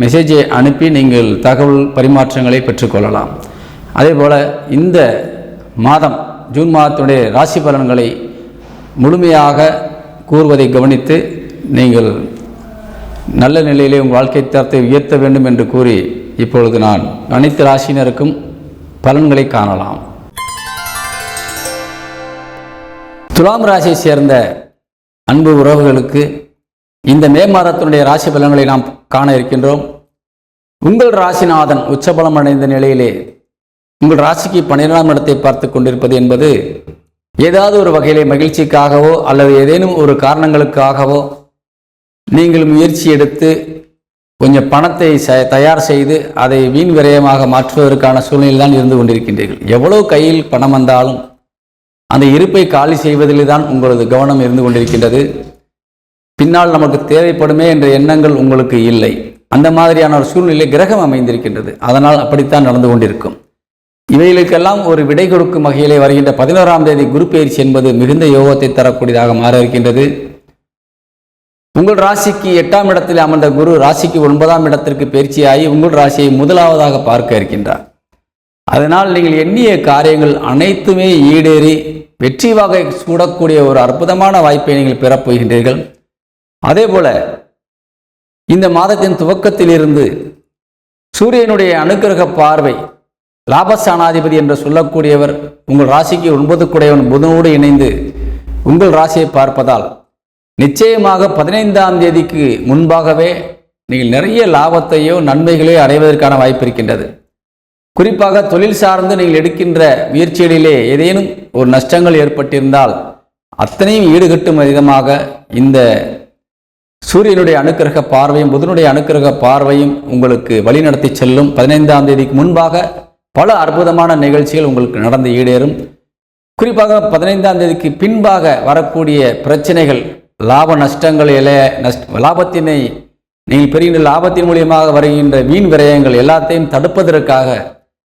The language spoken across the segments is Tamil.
மெசேஜை அனுப்பி நீங்கள் தகவல் பரிமாற்றங்களை பெற்றுக்கொள்ளலாம். அதே போல் இந்த மாதம் ஜூன் மாதத்துடைய ராசி பலன்களை முழுமையாக கூறுவதை கவனித்து நீங்கள் நல்ல நிலையிலே உங்கள் வாழ்க்கை தரத்தை உயர்த்த வேண்டும் என்று கூறி இப்பொழுது நான் அனைத்து ராசியினருக்கும் பலன்களை காணலாம். துலாம் ராசியை சேர்ந்த அன்பு உறவுகளுக்கு இந்த மே மாதத்தினுடைய ராசி பலன்களை நாம் காண இருக்கின்றோம். உங்கள் ராசிநாதன் உச்சபலம் அடைந்த நிலையிலே உங்கள் ராசிக்கு பன்னிரெண்டாம் இடத்தை பார்த்து கொண்டிருப்பது என்பது ஏதாவது ஒரு வகையிலே மகிழ்ச்சிக்காகவோ அல்லது ஏதேனும் ஒரு காரணங்களுக்காகவோ நீங்கள் முயற்சி எடுத்து கொஞ்சம் பணத்தை தயார் செய்து அதை வீண் விரயமாக மாற்றுவதற்கான சூழ்நிலை தான் இருந்து கொண்டிருக்கின்றீர்கள். எவ்வளவு கையில் பணம் வந்தாலும் அந்த இருப்பை காலி செய்வதில் தான் உங்களது கவனம் இருந்து கொண்டிருக்கின்றது. பின்னால் நமக்கு தேவைப்படுமே என்ற எண்ணங்கள் உங்களுக்கு இல்லை. அந்த மாதிரியான ஒரு சூழ்நிலை கிரகம் அமைந்திருக்கின்றது. அதனால் அப்படித்தான் நடந்து கொண்டிருக்கும். இவைகளுக்கெல்லாம் ஒரு விடை கொடுக்கும் வகையிலே வருகின்ற பதினோராம் தேதி குரு பயிற்சி என்பது மிகுந்த யோகத்தை தரக்கூடியதாக மாற இருக்கின்றது. உங்கள் ராசிக்கு எட்டாம் இடத்தில் அமர்ந்த குரு ராசிக்கு ஒன்பதாம் இடத்திற்கு பயிற்சியாகி உங்கள் ராசியை முதலாவதாக பார்க்க இருக்கின்றார். அதனால் நீங்கள் எண்ணிய காரியங்கள் அனைத்துமே ஈடேறி வெற்றி வகை சூடக்கூடிய ஒரு அற்புதமான வாய்ப்பை நீங்கள் பெறப்போகின்றீர்கள். அதே போல இந்த மாதத்தின் துவக்கத்திலிருந்து சூரியனுடைய அனுக்கிரக பார்வை லாபஸ்தானாதிபதி என்று சொல்லக்கூடியவர் உங்கள் ராசிக்கு ஒன்பதுக்குடையவன் புதனோடு இணைந்து உங்கள் ராசியை பார்ப்பதால் நிச்சயமாக பதினைந்தாம் தேதிக்கு முன்பாகவே நீங்கள் நிறைய லாபத்தையோ நன்மைகளையோ அடைவதற்கான வாய்ப்பு இருக்கின்றது. குறிப்பாக தொழில் சார்ந்து நீங்கள் எடுக்கின்ற முயற்சிகளிலே ஏதேனும் ஒரு நஷ்டங்கள் ஏற்பட்டிருந்தால் அத்தனையும் ஈடுகட்டும் விதமாக இந்த சூரியனுடைய அனுக்கிரக பார்வையும் புதனுடைய அனுக்கிரக பார்வையும் உங்களுக்கு வழிநடத்தி செல்லும். பதினைந்தாம் தேதிக்கு முன்பாக பல அற்புதமான நிகழ்ச்சிகள் உங்களுக்கு நடந்து ஈடேறும். குறிப்பாக பதினைந்தாம் தேதிக்கு பின்பாக வரக்கூடிய பிரச்சனைகள் லாப நஷ்டங்கள் எல நஷ்ட லாபத்தினை நீங்கள் பெறுகின்ற லாபத்தின் மூலியமாக வருகின்ற வீண் விரயங்கள் எல்லாத்தையும் தடுப்பதற்காக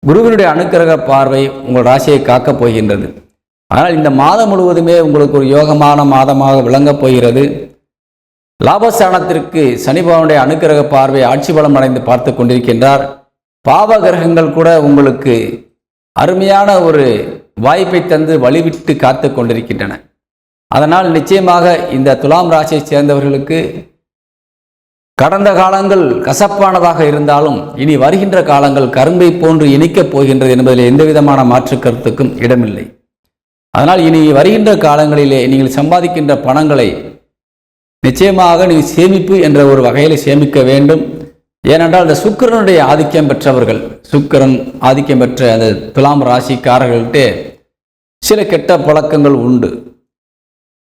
குருவினுடைய அனுக்கிரக பார்வை உங்கள் ராசியை காக்கப் போகின்றது. ஆனால் இந்த மாதம் முழுவதுமே உங்களுக்கு ஒரு யோகமான மாதமாக விளங்கப் போகிறது. லாபஸ்தானத்திற்கு சனிபவனுடைய அனுக்கிரக பார்வை ஆட்சி பலம் அடைந்து பார்த்து கொண்டிருக்கின்றார். பாவ கிரகங்கள் கூட உங்களுக்கு அருமையான ஒரு வாய்ப்பை தந்து வழிவிட்டு காத்து கொண்டிருக்கின்றன. அதனால் நிச்சயமாக இந்த துலாம் ராசியை சேர்ந்தவர்களுக்கு கடந்த காலங்கள் கசப்பானதாக இருந்தாலும் இனி வருகின்ற காலங்கள் கரும்பை போன்று இனிக்கப் போகின்றது என்பதில் எந்த விதமான மாற்று கருத்துக்கும் இடமில்லை. அதனால் இனி வருகின்ற காலங்களிலே நீங்கள் சம்பாதிக்கின்ற பணங்களை நிச்சயமாக நீ சேமிப்பு என்ற ஒரு வகையில் சேமிக்க வேண்டும். ஏனென்றால் இந்த சுக்கிரனுடைய ஆதிக்கம் பெற்றவர்கள் சுக்கிரன் ஆதிக்கம் பெற்ற அந்த துலாம் ராசிக்காரர்கள்ட்டே சில கெட்ட பழக்கங்கள் உண்டு.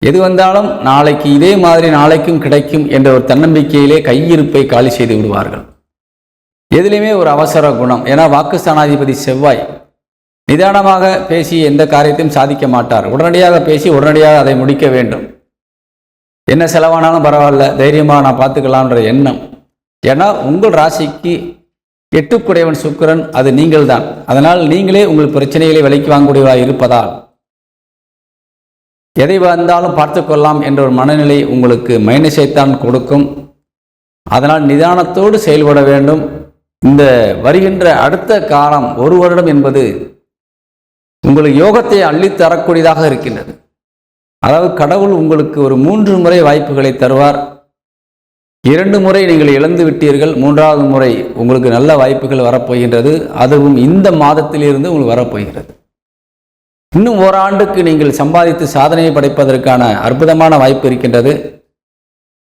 எது வந்தாலும் நாளைக்கு இதே மாதிரி நாளைக்கும் கிடைக்கும் என்ற ஒரு தன்னம்பிக்கையிலே கையிருப்பை காலி செய்து விடுவார்கள். எதிலையுமே ஒரு அவசர குணம். ஏன்னா வாக்கு ஸ்தானாதிபதி செவ்வாய் நிதானமாக பேசி எந்த காரியத்தையும் சாதிக்க மாட்டார். உடனடியாக பேசி உடனடியாக அதை முடிக்க வேண்டும். என்ன செலவானாலும் பரவாயில்ல தைரியமாக நான் பார்த்துக்கலான்ற எண்ணம். ஏன்னா உங்கள் ராசிக்கு எட்டுக்குடையவன் சுக்கிரன் அது நீங்கள் தான் அதனால் நீங்களே உங்கள் பிரச்சனைகளை விலைக்கு வாங்கக்கூடியவராக இருப்பதால் எதை வந்தாலும் பார்த்துக்கொள்ளலாம் என்ற ஒரு மனநிலை உங்களுக்கு மைனஸைத்தான் கொடுக்கும். அதனால் நிதானத்தோடு செயல்பட வேண்டும். இந்த வருகின்ற அடுத்த காலம் ஒரு வருடம் என்பது உங்களுக்கு யோகத்தை அள்ளித் தரக்கூடியதாக இருக்கின்றது. அதாவது கடவுள் உங்களுக்கு ஒரு மூன்று முறை வாய்ப்புகளை தருவார். இரண்டு முறை நீங்கள் இழந்து விட்டீர்கள் மூன்றாவது முறை உங்களுக்கு நல்ல வாய்ப்புகள் வரப்போகின்றது அதுவும் இந்த மாதத்திலிருந்து உங்களுக்கு வரப்போகிறது. இன்னும் ஓராண்டுக்கு நீங்கள் சம்பாதித்து சாதனையை படைப்பதற்கான அற்புதமான வாய்ப்பு இருக்கின்றது.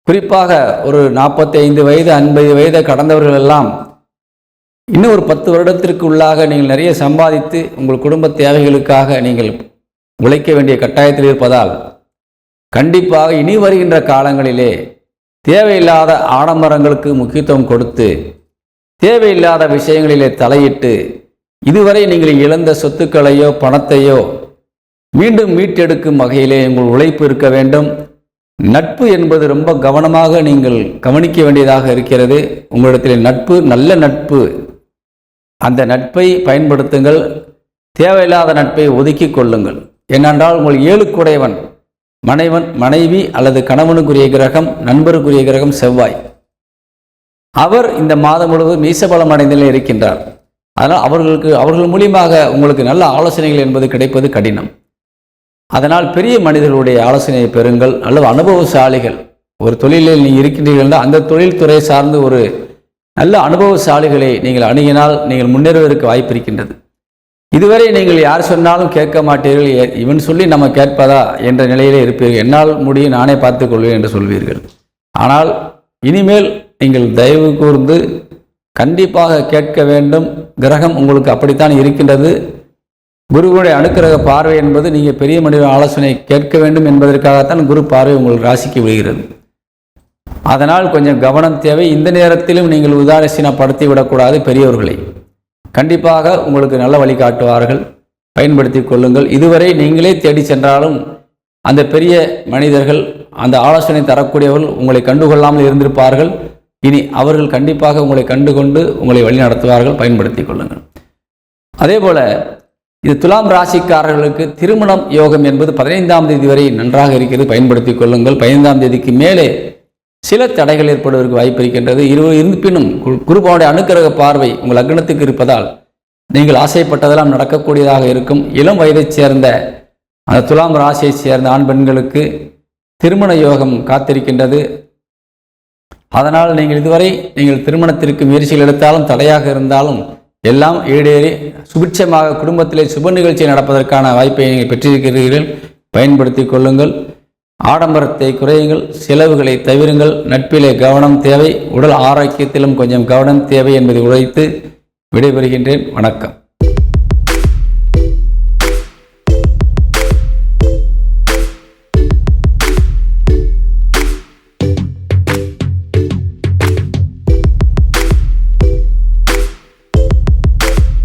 குறிப்பாக ஒரு நாற்பத்தி ஐந்து வயது ஐம்பது வயதை கடந்தவர்கள் எல்லாம் இன்னும் ஒரு பத்து வருடத்திற்கு உள்ளாக நீங்கள் நிறைய சம்பாதித்து உங்கள் குடும்ப தேவைகளுக்காக நீங்கள் உழைக்க வேண்டிய கட்டாயத்தில் இருப்பதால் கண்டிப்பாக இனி வருகின்ற காலங்களிலே தேவையில்லாத ஆடம்பரங்களுக்கு முக்கியத்துவம் கொடுத்து தேவையில்லாத விஷயங்களிலே தலையிட்டு இதுவரை நீங்கள் இழந்த சொத்துக்களையோ பணத்தையோ மீண்டும் மீட்டெடுக்கும் வகையிலே உங்கள் உழைப்பு இருக்க வேண்டும். நட்பு என்பது ரொம்ப கவனமாக நீங்கள் கவனிக்க வேண்டியதாக இருக்கிறது. உங்களிடத்தில் நட்பு நல்ல நட்பு. அந்த நட்பை பயன்படுத்துங்கள். தேவையில்லாத நட்பை ஒதுக்கி கொள்ளுங்கள். ஏனென்றால் உங்கள் ஏழுக்குடையவன் மனைவன் மனைவி அல்லது கணவனுக்குரிய கிரகம் நண்பருக்குரிய கிரகம் செவ்வாய். அவர் இந்த மாதம் முழுவதும் மீசபலம் அடைந்ததில் இருக்கின்றார். அதனால் அவர்களுக்கு அவர்கள் மூலியமாக உங்களுக்கு நல்ல ஆலோசனைகள் என்பது கிடைப்பது கடினம். அதனால் பெரிய மனிதர்களுடைய ஆலோசனையை பெறுங்கள் அல்லது அனுபவசாலிகள். ஒரு தொழிலில் நீங்கள் இருக்கின்றீர்கள் என்றால் அந்த தொழில்துறை சார்ந்து ஒரு நல்ல அனுபவசாலிகளை நீங்கள் அணுகினால் நீங்கள் முன்னேறுவதற்கு வாய்ப்பு இருக்கின்றது. இதுவரை நீங்கள் யார் சொன்னாலும் கேட்க மாட்டீர்கள். எ- இவன் சொல்லி நம்ம கேட்பதா என்ற நிலையிலே இருப்பீர்கள். என்னால் முடியும் நானே பார்த்துக் கொள்வேன் என்று சொல்வீர்கள். ஆனால் இனிமேல் நீங்கள் தயவு கூர்ந்து கண்டிப்பாக கேட்க வேண்டும். கிரகம் உங்களுக்கு அப்படித்தான் இருக்கின்றது. குருவுடைய அனுக்கிரக பார்வை என்பது நீங்கள் பெரிய மனித ஆலோசனை கேட்க வேண்டும் என்பதற்காகத்தான் குரு பார்வை உங்கள் ராசிக்கு விழுகிறது. அதனால் கொஞ்சம் கவனம் தேவை. இந்த நேரத்திலும் நீங்கள் உதாரசீனப்படுத்தி விடக்கூடாது பெரியவர்களை. கண்டிப்பாக உங்களுக்கு நல்ல வழி காட்டுவார்கள். பயன்படுத்தி கொள்ளுங்கள். இதுவரை நீங்களே தேடி சென்றாலும் அந்த பெரிய மனிதர்கள் அந்த ஆலோசனை தரக்கூடியவர்கள் உங்களை கண்டுகொள்ளாமல் இருந்திருப்பார்கள். இனி அவர்கள் கண்டிப்பாக உங்களை கண்டுகொண்டு உங்களை வழி நடத்துவார்கள். பயன்படுத்தி கொள்ளுங்கள். அதே போல இது துலாம் ராசிக்காரர்களுக்கு திருமணம் யோகம் என்பது பதினைந்தாம் தேதி வரை நன்றாக இருக்கிறது. பயன்படுத்தி கொள்ளுங்கள். பதினைந்தாம் தேதிக்கு மேலே சில தடைகள் ஏற்படுவதற்கு வாய்ப்பு இருக்கின்றது. இரு இருப்பினும் குருபாவுடைய அனுக்கிரக பார்வை உங்கள் லக்னத்துக்கு இருப்பதால் நீங்கள் ஆசைப்பட்டதெல்லாம் நடக்கக்கூடியதாக இருக்கும். இளம் வயதைச் சேர்ந்த அந்த துலாம் ராசியைச் சேர்ந்த ஆண் பெண்களுக்கு திருமண யோகம் காத்திருக்கின்றது. அதனால் நீங்கள் இதுவரை நீங்கள் திருமணத்திற்கு முயற்சிகள் எடுத்தாலும் தடையாக இருந்தாலும் எல்லாம் ஈடேறி சுபிட்சமாக குடும்பத்திலே சுப நிகழ்ச்சி நடப்பதற்கான வாய்ப்பை நீங்கள் பெற்றிருக்கிறீர்கள். பயன்படுத்தி கொள்ளுங்கள். ஆடம்பரத்தை குறையுங்கள் செலவுகளை தவிருங்கள் நட்பிலே கவனம் தேவை உடல் ஆரோக்கியத்திலும் கொஞ்சம் கவனம் தேவை என்பதை உழைத்து விடைபெறுகின்றேன். வணக்கம்.